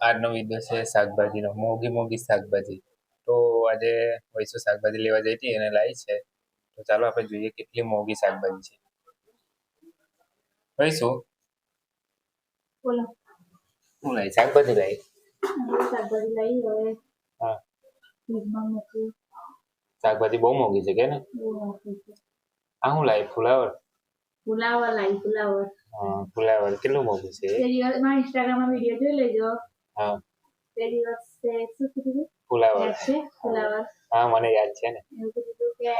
આજનો વીડિયો છે શાકભાજીનો મોંઘી મોંઘી શાકભાજી. તો આજે વૈસો શાકભાજી લેવા જઈ હતી એને લાવી છે. તો ચાલો આપણે જોઈએ કેટલી મોંઘી શાકભાજી છે. વૈશું બોલો. લાવી શાકભાજી લાવી શાકભાજી લાવી હવે હા. શાકભાજી બહુ મોંઘી છે કે ને? આ હું લાવી ફુલાવર? ફુલાવર લાવી ફુલાવર. હા ફુલાવર કેટલું મોંઘું છે? મારા ઇન્સ્ટાગ્રામમાં વીડિયો જોઈ લેજો. હા. તે દિવસે શું કીધું ફુલાવર. યાદ છે? ફુલાવર. હા મને યાદ છે ને. એવું કીધું કે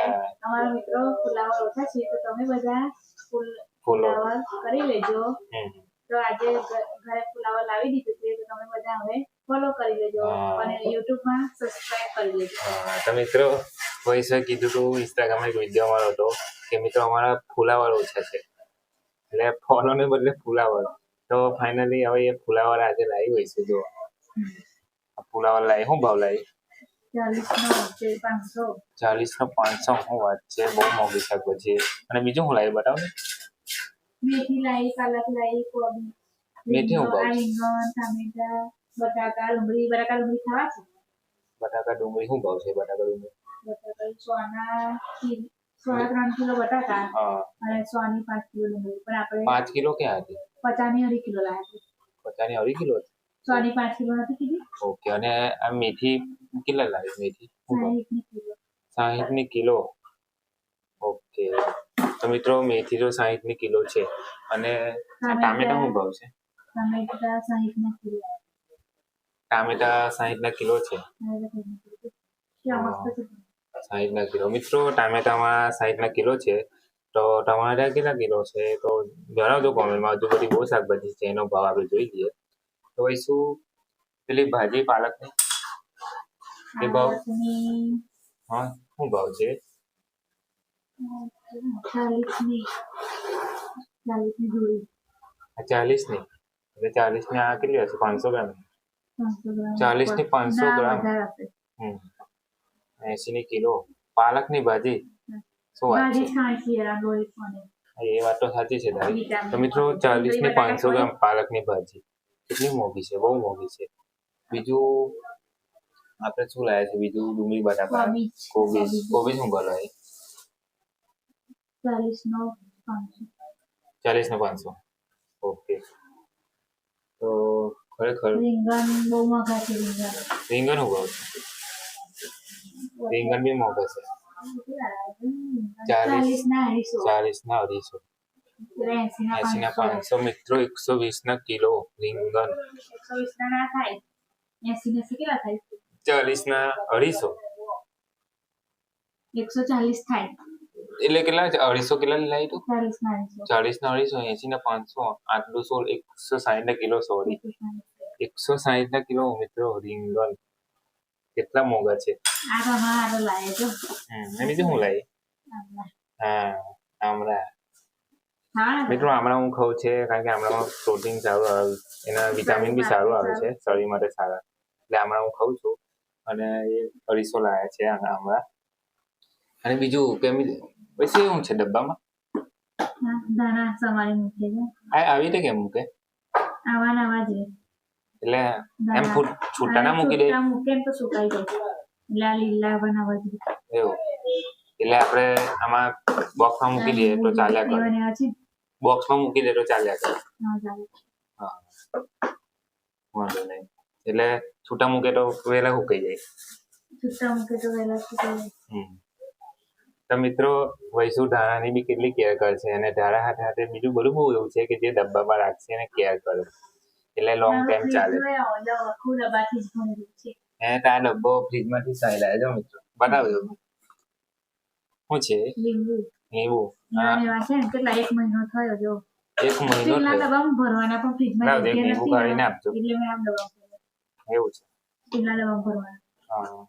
અમારા મિત્રો ફુલાવર ઓછા છે તો તમે બધા ફૂલ ફૂલો. ફુલાવર કરી લેજો. તો આજે ઘરે ફુલાવર લાવી દીધું છે તો તમે બધા હવે ફોલો કરી લેજો. અને યુટ્યુબમાં સબસ્ક્રાઇબ કરી લેજો. તો મિત્રો વૈસે કીધું હતું ઇન્સ્ટાગ્રામ એક વીડિયો અમારો હતો કે મિત્રો અમારા ફુલાવર ઓછા છે. એટલે ફોલો ને બદલે ફુલાવર. તો ફાઇનલી હવે એ ફુલાવર આજે લાવી હોય છે જો ફુલાવર લાવી શું ભાવ લાવી ચાલીસ નો પાંચસો. શું વાત છે બહુ મોંઘી શાકભાજી અને બીજું શું લાવી બતાવો મેથી લાવી પાલક લાવી કોબી. મેથી હું ભાવ ટામેટા બટાકા ડુંગળી. બટાકા ડુંગળી ખાવા છે? બટાકા ડુંગળી શું ભાવ છે બટાકા ડુંગળી? બટાકા સોના સોના ત્રણ કિલો બટાકા. હા. અને સોની પાંચ કિલો ડુંગળી. પણ આપણે પાંચ કિલો ક્યાં હતી? પચાસની અઢી કિલો લાવ્યા છે. પચાસની અઢી કિલો સોની પાંચ કિલો નથી કીધી? ઓકે અને આ મેથી કેટલા લાવી? મેથી? સાહીઠની કિલો. ઓકે. તો મિત્રો મેથી તો સાહીઠની કિલો છે. અને ટામેટા શું ભાવ છે? ટામેટા સાહીઠ ના કિલો ટામેટા સાહીઠ ના કિલો છે. સાહીઠ ના કિલો. મિત્રો ટામેટામાં સાહીઠ ના કિલો છે. તો ટમાટા કેટલા કિલો છે? તો જણાવજો કોમેન્ટમાં હજુ બધી બહુ શાકભાજી છે એનો ભાવ આપણે જોઈ લઈએ. તો ભાઈ શું? પેલી ભાજી પાલકની? એ ભાવ? હા શું ભાવ છે? ચાલીસની એટલે ચાલીસની આ કેટલી હશે? પાંચસો ગ્રામ? ચાલીસની પાંચસો ગ્રામ. એસી ની કિલો. પાલકની ભાજી? શું વાત છે એ વાત તો સાચી છે તારી તો મિત્રો ચાલીસ ને પાંચસો ગ્રામ પાલકની ભાજી કેટલી મોંઘી છે બહુ મોંઘી છે બીજું આપણે શું લાવ્યા છે બીજું ડુંગળી બટાકા કોબીજ. કોબીજ કોબીજ શું ભાવ લાવી ચાલીસ નો પાંચસો ચાલીસ ને પાંચસો ઓકે તો ખરેખર રીંગણ બહુ મોંઘા છે રીંગણ રીંગણ ઉગાવ છે રીંગણ બી મોંઘા છે ચાલીસ. ચાલીસ ના અઢીસો એસી ના પાંચસો મિત્રો એકસો વીસ ના કિલો રીંગણ ચાલીસ ના અઢીસો એકસો ચાલીસ થાય એટલે કેટલા અઢીસો કેટલા લાવી તું ચાલીસ ના અઢીસો એસી ના પાંચસો આટલું સોળ એકસો સાહીઠ ના કિલો સોરી એકસો સાહીઠ ના કિલો મિત્રો રીંગણ કેટલા મોંઘા છે એની જો હું લાવી હા આમળા. મિત્રો આમળા હું ખાઉં છે કારણ કે આમળામાં પ્રોટીન સારું આવે એના વિટામિન બી સારું આવે છે શરીર માટે સારા. એટલે આમળા હું ખાઉં છું અને એ અઢીસો લાયા છે આમળા. અને બીજું કે પછી શું છે ડબ્બામાં? આવી રીતે કેમ મૂકે? આવા નવા જ એટલે એમ છૂટા ના મૂકી દે? મૂકે તો સુકાઈ જાય. લીલા બનાવવા જોઈએ એવું. એટલે આપણે આમાં બોક્સમાં મૂકી દઈએ તો ચાલ્યા કરે. બોક્સમાં મૂકી દે તો ચાલ્યા કરે. હા, વાંધો નહીં. એટલે છૂટા મૂકે તો વહેલા સુકાઈ જાય? છૂટા મૂકે તો વહેલા સુકાઈ જાય? તો મિત્રો વૈસુ ધાણાની બી કેટલી કેર કરશે અને ધારા હાથે હાથે બીજું બધું બહુ એવું છે કે જે ડબ્બામાં રાખશે અને કેર કરે. એટલે લોંગ ટાઈમ ચાલે. એ આવો, જો આખું ડબ્બાથી જ ભરેલું છે. એને તો આ ડબ્બો ફ્રીજમાંથી સાઈ લાવે જો મિત્રો. બતાવજો શું છે? લીંબુ. લીંબુ. એવા છે કેટલા એક મહિનો થયો જો. એક મહિનો થયો. ભરવાના પણ ફ્રીજમાં લાવજો, એક જગ્યા લીંબુ કાઢીને આપજો. એટલે મેં આમ ડબ્બામાં એવું છે. સ્ટીલના ડબ્બામાં ભરવાના? હા.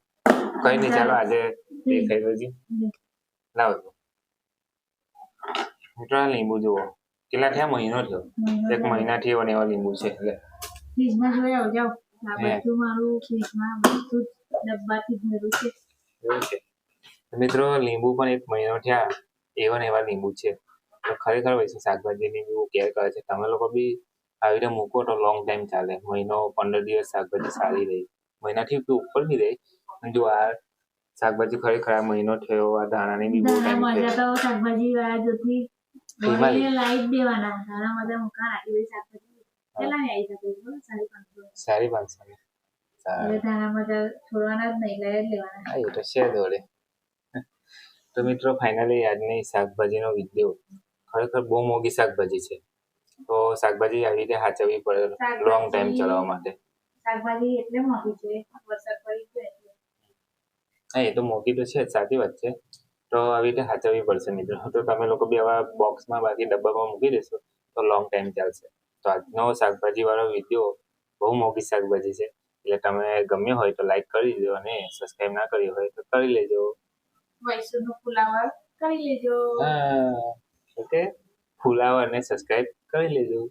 કઈ નહીં ચાલો આજે દેખાઈ દેજો લાવજો મિત્રો લીંબુ જુઓ. કેટલા થયા? મહિનો થયો. એક મહિનાથી એવા ને એવા લીંબુ છે એટલે. ફ્રીજમાં જોઈ આવજો. આ બધું મારું ફ્રીજમાં બધું ડબ્બાથી ભર્યું છે. એવું છે. મિત્રો લીંબુ પણ એક મહિનો થયા એવા ને એવા લીંબુ છે. તો ખરેખર વૈસે શાકભાજીની બી કેર કરે છે. તમે લોકો બી આવી રીતે મૂકો તો લોંગ ટાઈમ ચાલે. મહિનો પંદર દિવસ શાકભાજી સારી રહી. મહિનાથી ઉપર બી રહી. જો આ શાકભાજી ખરેખર આ મહિનો થયો આ ધાણાની બી બહુ ટાઈમ મજા તો શાકભાજી વાળા જોથી એમાં વળીને લાવી જ દેવાના. ધાણા મજા મુકા બધી શાકભાજી. કેટલા આવી શકે? સારી પાંચસો સારી પાંચસો ધાણા મજા છોડવાના જ નહીં લઈ જ લેવાના એ તો છે દોડે તો મિત્રો ફાઇનલી આજની શાકભાજીનો વીડિયો ખરેખર બહુ મોંઘી શાકભાજી છે. તો શાકભાજી આવી રીતે સાચવવી પડે લોંગ ટાઈમ ચલાવવા માટે. શાકભાજી એટલે મોંઘી છે. વરસાદ પડી ગયો હા એ તો મોંઘી તો છે સાચી વાત છે. તો આવી રીતે સાચવવી પડશે મિત્રો. તો તમે લોકો બી આવા બોક્સમાં બાકી ડબ્બામાં મૂકી દેશો તો લોંગ ટાઈમ ચાલશે. તો આજનો શાકભાજી વાળો વીડિયો બહુ મોંઘી શાકભાજી છે. એટલે તમે ગમ્યો હોય તો લાઈક કરી દેજો અને સબસ્ક્રાઈબ ના કરી હોય તો કરી લેજો. વૈષ્ણવનો ફુલાવર કરી લેજો હા ઓકે ફુલાવર ને સબસ્ક્રાઈબ કરી લેજો